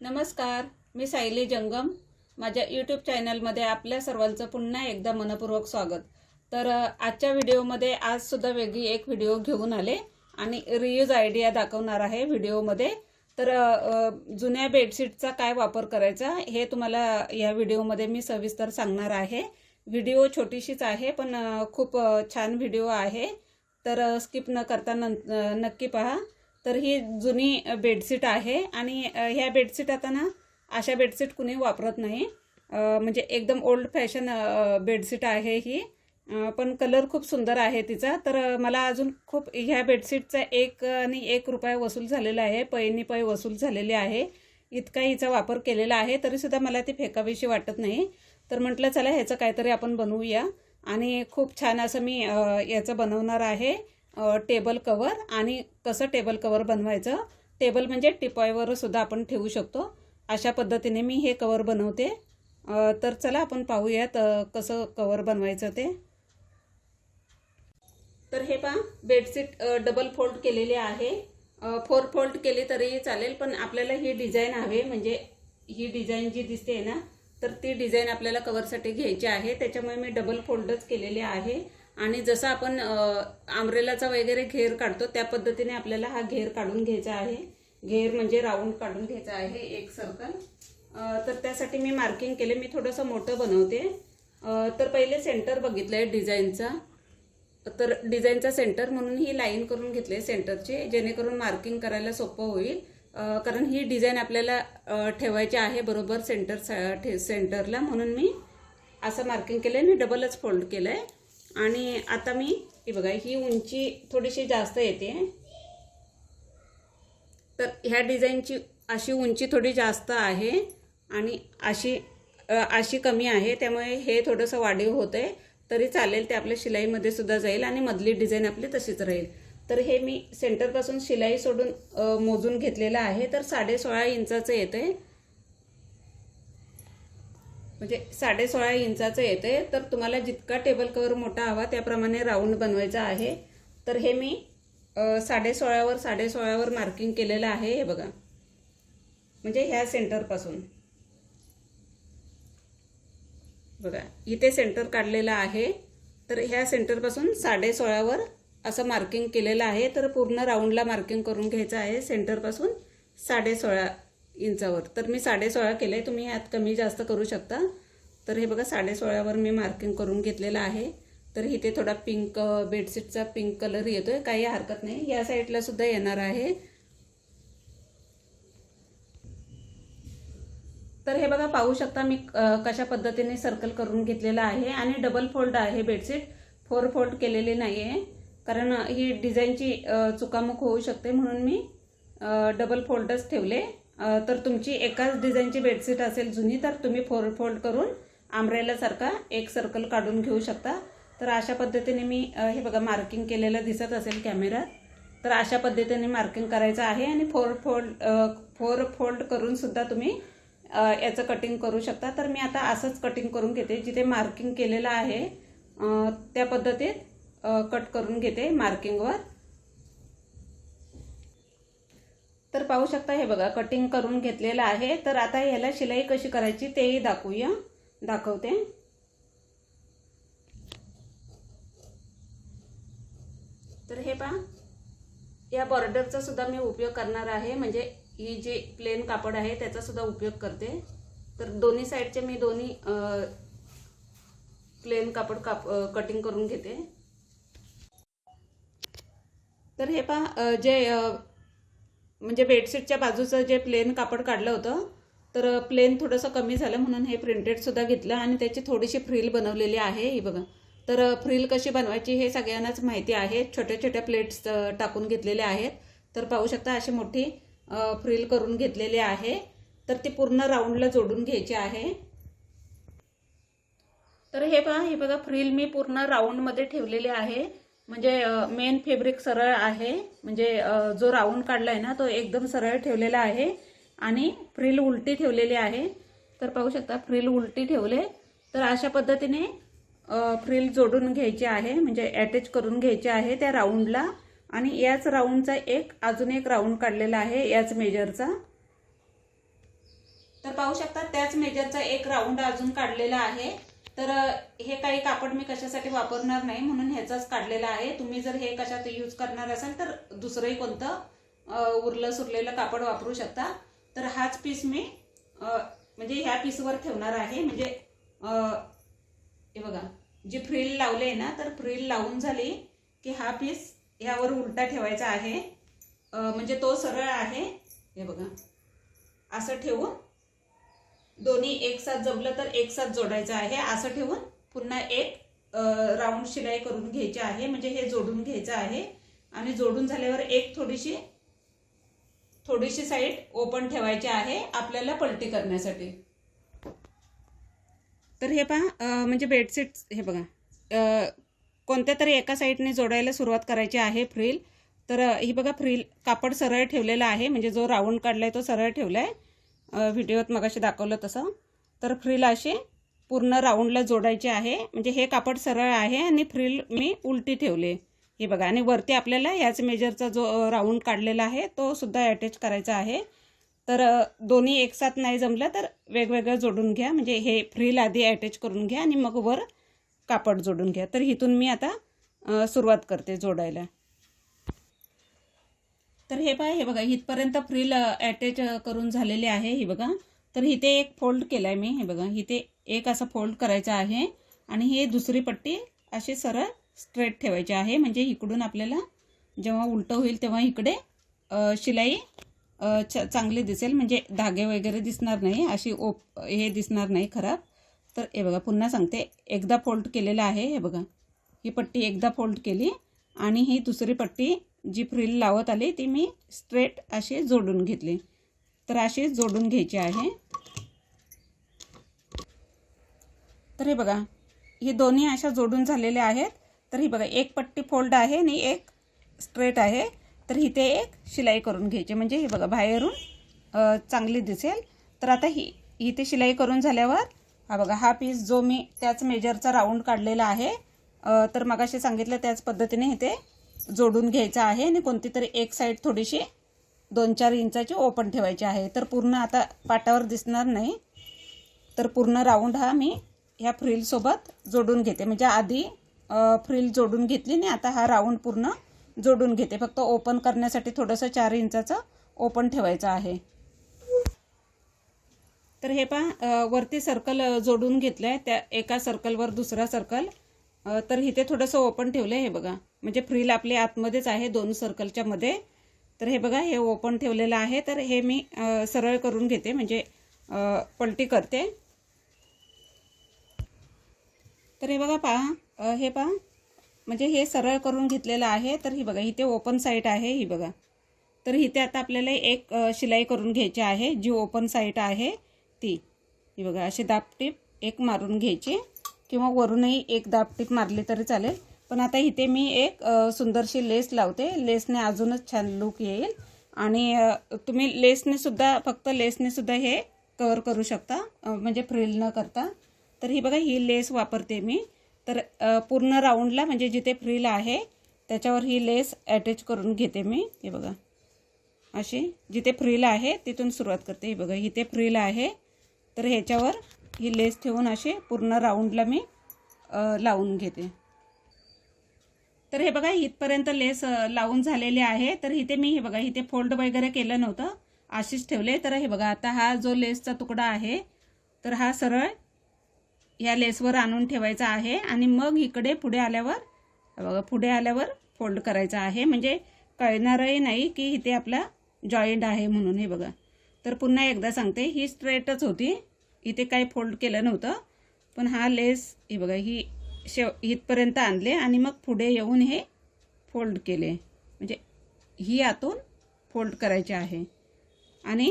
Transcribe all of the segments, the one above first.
नमस्कार मी सायली जंगम. माझ्या यूट्यूब चॅनलमध्ये आपल्या सर्वांचं पुन्हा एकदा मनपूर्वक स्वागत. तर आजच्या व्हिडिओमध्ये आजसुद्धा वेगळी एक व्हिडिओ घेऊन आले आणि रियूज आयडिया दाखवणार आहे व्हिडिओमध्ये. तर जुन्या बेडशीटचा काय वापर करायचा हे तुम्हाला या व्हिडिओमध्ये मी सविस्तर सांगणार आहे. व्हिडिओ छोटीशीच आहे पण खूप छान व्हिडिओ आहे. तर स्किप न करता न नक्की पहा. तर ही जुनी बेडशीट आहे आणि ह्या बेडशीट आता ना अशा बेडशीट कुणी वापरत नाही. म्हणजे एकदम ओल्ड फॅशन बेडशीट आहे ही. पण कलर खूप सुंदर आहे तिचा. तर मला अजून खूप ह्या बेडशीटचा एक आणि एक रुपया वसूल झालेला आहे. पैनी पै वसूल झालेली आहे. इतका हिचा वापर केलेला आहे तरीसुद्धा मला ती फेकावीशी वाटत नाही. तर म्हटलं चला ह्याचं काहीतरी आपण बनवूया. आणि खूप छान असं मी याचं बनवणार आहे. टेबल कवर आणि कसं टेबल कवर बनवायचं? टेबल म्हणजे टिपॉयवर सुद्धा आपण ठेवू शकतो. अशा पद्धतीने मी हे कवर बनवते. तर चला आपण पाहूयात कसं कवर बनवायचं ते. तर हे पहा बेडशीट डबल फोल्ड केलेले आहे. फोर फोल्ड केली तरी चालेल पण आपल्याला ही डिझाईन हवे म्हणजे ही डिझाईन जी दिसते ना तर ती डिझाईन आपल्याला कवरसाठी घ्यायची आहे. त्याच्यामुळे मी डबल फोल्डच केलेले आहे. आणि जसं आपण अ, आंब्रेलाचा वगैरे घेर काढतो त्या पद्धतीने आपल्याला हा घेर काढून घ्यायचा आहे. घेर म्हणजे राऊंड काढून घ्यायचा आहे एक सर्कल तर त्यासाठी मी मार्किंग केले. मी थोडंसं मोठं बनवते. तर पहिले सेंटर बघितलं आहे डिझाईनचा तर डिझाईनचा सेंटर म्हणून ही लाईन करून घेतली सेंटरची जेणेकरून मार्किंग करायला सोपं होईल. कारण ही डिझाईन आपल्याला ठेवायची आहे बरोबर सेंटर सा- ठे- सेंटरला म्हणून मी असं मार्किंग केलं आहे मी डबलच फोल्ड केलं आहे आणि आता मी हे बघा ही उंची थोडीशी जास्त येते. तर ह्या डिझाईनची अशी उंची थोडी जास्त आहे आणि अशी अशी कमी आहे. त्यामुळे हे थोडंसं वाढीव होतं आहे तरी चालेल ते आपल्या शिलाईमध्ये सुद्धा जाईल आणि मधली डिझाईन आपली तशीच राहील. तर हे मी सेंटरपासून शिलाई सोडून मोजून घेतलेलं आहे. तर साडे सोळा इंचाचं येतं आहे म्हणजे साडे सोळा इंचाचं येते तर तुम्हाला जितका टेबल कवर मोठा हवा त्याप्रमाणे राऊंड बनवायचा आहे. तर हे मी साडे सोळावर साडे सोळावर मार्किंग केलेलं आहे हे बघा. म्हणजे ह्या सेंटरपासून बघा इथे सेंटर काढलेलं आहे. तर ह्या सेंटरपासून साडे सोळावर असं मार्किंग केलेलं आहे. तर पूर्ण राऊंडला मार्किंग करून घ्यायचं आहे. सेंटरपासून साडे सोळा इंचावर. तर मी साडेसोळा केलं आहे तुम्ही ह्यात कमी जास्त करू शकता. तर हे बघा साडेसोळावर मी मार्किंग करून घेतलेलं आहे. तर इथे थोडा पिंक बेडशीटचा पिंक कलर येतो आहे काही हरकत नाही. या साईडला सुद्धा येणार आहे. तर हे बघा पाहू शकता मी कशा पद्धतीने सर्कल करून घेतलेलं आहे. आणि डबल फोल्ड आहे बेडशीट फोर फोल्ड केलेली नाही आहे कारण ही डिझाईनची चुकामुक होऊ शकते म्हणून मी डबल फोल्डच ठेवले. तर तुमची एकाच डिझाईनची बेडशीट असेल जुनी तर तुम्ही फोर फोल्ड करून आंब्रेलासारखा एक सर्कल काढून घेऊ शकता. तर अशा पद्धतीने मी हे बघा मार्किंग केलेलं दिसत असेल कॅमेऱ्यात तर अशा पद्धतीने मार्किंग करायचं आहे आणि फोर फोल्ड फोर फोल्ड करूनसुद्धा तुम्ही याचं कटिंग करू शकता. तर मी आता असंच कटिंग करून घेते. जिथे मार्किंग केलेलं आहे त्या पद्धतीत कट करून घेते मार्किंगवर पाहू शकता हे बघा कटिंग करून घेतलेलं आहे. तर आता ह्याला शिलाई कशी करायची तेही दाखवूया. दाखवते. तर हे पहा या बॉर्डरचा सुद्धा मी उपयोग करणार आहे. म्हणजे ही जी प्लेन कापड आहे त्याचा सुद्धा उपयोग करते. तर दोन्ही साईडचे मी दोन्ही प्लेन कापड काप कटिंग करून घेते. तर हे पहा जे म्हणजे बेडशीटच्या बाजूचं जे प्लेन कापड काढलं होतं तर प्लेन थोडंसं कमी झालं म्हणून हे प्रिंटेडसुद्धा घेतलं आणि त्याची थोडीशी फ्रील बनवलेली आहे ही बघा. तर फ्रील कशी बनवायची हे सगळ्यांनाच माहिती आहे. छोट्या छोट्या प्लेट्स टाकून घेतलेल्या आहेत. तर पाहू शकता अशी मोठी फ्रील करून घेतलेली आहे. तर ती पूर्ण राऊंडला जोडून घ्यायची आहे. तर हे पहा हे बघा फ्रील मी पूर्ण राऊंडमध्ये ठेवलेले आहे. म्हणजे मेन फेब्रिक सरळ आहे. म्हणजे जो राऊंड काढला आहे ना तो एकदम सरळ ठेवलेला आहे. आणि फ्रिल उलटी ठेवलेली आहे. तर पाहू शकता फ्रिल उलटी ठेवले. तर अशा पद्धतीने फ्रिल जोडून घ्यायची आहे. म्हणजे अटॅच करून घ्यायची आहे त्या राऊंडला आणि याच राऊंडचा एक अजून एक राऊंड काढलेला आहे याच मेजरचा तर पाहू शकता त्याच मेजरचा एक राऊंड अजून काढलेला आहे. तर हे काही कापड मी कशासाठी वापरणार नाही म्हणून ह्याचाच काढलेला आहे. तुम्ही जर हे कशात यूज करणार असाल तर दुसरंही कोणतं उरलं सुरलेलं कापड वापरू शकता. तर हाच पीस मी म्हणजे ह्या पीसवर ठेवणार आहे. म्हणजे हे बघा जी फ्रिल लावले ना तर फ्रिल लावून झाली की हा पीस ह्यावर उलटा ठेवायचा आहे. म्हणजे तो सरळ आहे. हे बघा असं ठेवून दोन्ही एक साथ जमलं तर एक साथ जोडायचं आहे. असं ठेवून पुन्हा एक राऊंड शिलाई करून घ्यायची आहे. म्हणजे हे जोडून घ्यायचं आहे. आणि जोडून झाल्यावर एक थोडीशी थोडीशी साईड ओपन ठेवायची आहे आपल्याला पलटी करण्यासाठी. तर हे पहा म्हणजे बेडशीट हे बघा. कोणत्या तरी एका साईडने जोडायला सुरुवात करायची आहे फ्रिल. तर ही बघा फ्रिल कापड सरळ ठेवलेला आहे. म्हणजे जो राऊंड काढलाय तो सरळ ठेवला आहे व्हिडिओत मगाशी दाखवलं तसं. तर फ्रिल असे पूर्ण राऊंडला जोडायचे आहे. म्हणजे हे कापड सरळ आहे आणि फ्रिल मी उलटी ठेवले. हे बघा आणि वरती आपल्याला याच मेजरचा जो राऊंड काढलेला आहे तो सुद्धा अटॅच करायचा आहे. तर दोन्ही एकसाथ नाही जमलं तर वेगवेगळं जोडून घ्या. म्हणजे हे फ्रील आधी अटॅच करून घ्या आणि मग वर कापड जोडून घ्या. तर इथून मी आता सुरुवात करते जोडायला. तर हे पहा हे बघा इथपर्यंत फ्रील अटॅच करून झालेले आहे हे बघा. तर इथे एक फोल्ड केला आहे मी हे बघा. इथे एक असं फोल्ड करायचं आहे आणि ही दुसरी पट्टी अशी सरळ स्ट्रेट ठेवायची आहे. म्हणजे इकडून आपल्याला जेव्हा उलटं होईल तेव्हा इकडे शिलाई च चांगली दिसेल. म्हणजे धागे वगैरे दिसणार नाही अशी ओप हे दिसणार नाही खराब तर हे बघा पुन्हा सांगते. एकदा फोल्ड केलेलं आहे हे बघा. ही पट्टी एकदा फोल्ड केली आणि ही दुसरी पट्टी जी फ्रिल लावत आली ती मी स्ट्रेट अशी जोडून घेतली. तर अशी जोडून घ्यायची आहे. तर हे बघा हे दोन्ही अशा जोडून झालेल्या आहेत. तर ही बघा एक पट्टी फोल्ड आहे आणि एक स्ट्रेट आहे. तर इथे एक शिलाई करून घ्यायची. म्हणजे हे बघा बाहेरून चांगली दिसेल. तर आता ही इथे शिलाई करून झाल्यावर हा बघा हा पीस जो मी त्याच मेजरचा राऊंड काढलेला आहे तर मगाशी सांगितलं त्याच पद्धतीने इथे जोडून घ्यायचं आहे आणि कोणती तरी एक साईड थोडीशी दोन चार इंचाची ओपन ठेवायची आहे. तर पूर्ण आता पाटावर दिसणार नाही. तर पूर्ण राऊंड हा मी ह्या फ्रिलसोबत जोडून घेते. म्हणजे आधी फ्रिल जोडून घेतली आणि आता हा राऊंड पूर्ण जोडून घेते. फक्त ओपन करण्यासाठी थोडंसं चार इंचाचं ओपन ठेवायचं आहे. तर हे पहा वरती सर्कल जोडून घेतलं आहे त्या एका सर्कलवर दुसरा सर्कल तर इथे थोडंसं ओपन ठेवलं आहे हे बघा. म्हणजे फ्रील आपले आतमध्येच आहे दोन सर्कलच्या मध्ये. तर हे बघा हे ओपन ठेवलेलं आहे. तर हे मी सरळ करून घेते. म्हणजे पलटी करते. तर हे बघा पहा. हे पहा. म्हणजे हे सरळ करून घेतलेलं आहे. तर ही बघा इथे ओपन साईट आहे ही बघा. तर इथे आता आपल्याला एक शिलाई करून घ्यायची आहे. जी ओपन साईट आहे ती. ही बघा अशी दापटीप एक मारून घ्यायची. किंवा वरूनही एक दापटीप मारली तरी चालेल. पण आता इथे मी एक सुंदरशी लेस लावते. लेसने अजूनच छान लुक येईल. आणि तुम्ही लेसने सुद्धा फक्त लेसने सुद्धा हे कवर करू शकता. म्हणजे फ्रिल न करता. तर ही बघा ही लेस वापरते मी. तर पूर्ण राऊंडला म्हणजे जिथे फ्रिल आहे त्याच्यावर ही लेस अटॅच करून घेते मी. हे बघा. अशी जिथे फ्रिल आहे तिथून सुरुवात करते. ही बघा इथे फ्रिल आहे. तर ह्याच्यावर ही लेस ठेवून अशी पूर्ण राऊंडला मी लावून घेते. तर हे बघा इथपर्यंत लेस लावून झालेले आहे. तर इथे मी हे बघा इथे फोल्ड वगैरे केलं नव्हतं. अशीच ठेवले. तर हे बघा आता हा जो लेसचा तुकडा आहे तर हा सरळ या लेसवर आणून ठेवायचा आहे. आणि मग इकडे पुढे आल्यावर बघा पुढे आल्यावर फोल्ड करायचा आहे. म्हणजे कळणारही नाही की इथे आपला जॉईंट आहे म्हणून हे बघा. तर पुन्हा एकदा सांगते ही स्ट्रेटच होती. इथे काय फोल्ड केलं नव्हतं. पण हा लेस हे बघा ही शेव इथपर्यंत आणले आणि मग पुढे येऊन हे फोल्ड केले. म्हणजे ही आतून फोल्ड करायची आहे. आणि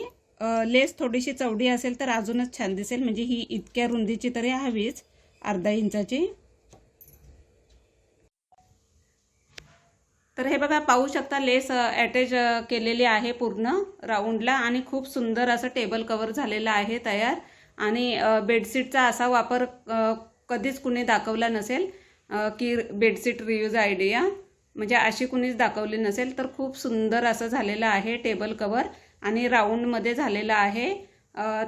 लेस थोडीशी चवडी असेल तर अजूनच छान दिसेल. म्हणजे ही इतक्या रुंदीची तरी हवीच अर्धा इंचाची. तर हे बघा पाहू शकता लेस अटॅच केलेली आहे पूर्ण राऊंडला आणि खूप सुंदर असं टेबल कवर झालेलं आहे तयार. आणि बेडशीटचा असा वापर कधीच कुणी दाखवला नसेल की बेडशीट रियूज आयडिया म्हणजे अशी कुणीच दाखवली नसेल तर खूप सुंदर असं झालेलं आहे टेबल कवर आणि राऊंडमध्ये झालेलं आहे.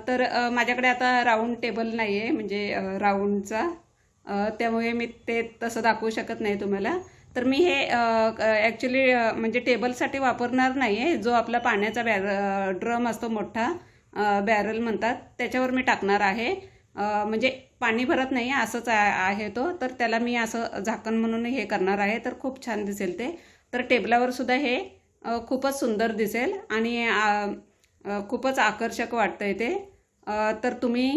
तर माझ्याकडे आता राऊंड टेबल नाही आहे म्हणजे राऊंडचा. त्यामुळे मी ते तसं दाखवू शकत नाही तुम्हाला. तर मी हे ॲक्च्युली म्हणजे टेबलसाठी वापरणार नाही आहे जो आपला पाण्याचा बॅ ड्रम असतो मोठा बॅरल म्हणतात. त्याच्यावर मी टाकणार आहे. म्हणजे पाणी भरत नाही असंच आहे तो. तर त्याला मी असं झाकण म्हणून हे करणार आहे. तर खूप छान दिसेल ते. तर टेबलावर सुद्धा हे खूपच सुंदर दिसेल आणि खूपच आकर्षक वाटतं आहे ते तर तुम्ही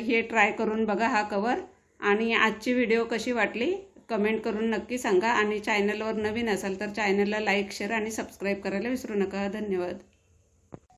हे ट्राय करून बघा हा कवर आणि आजची व्हिडिओ कशी वाटली कमेंट करून नक्की सांगा. आणि चॅनलवर नवीन असाल तर चॅनलला लाईक शेअर आणि सबस्क्राईब करायला विसरू नका. धन्यवाद.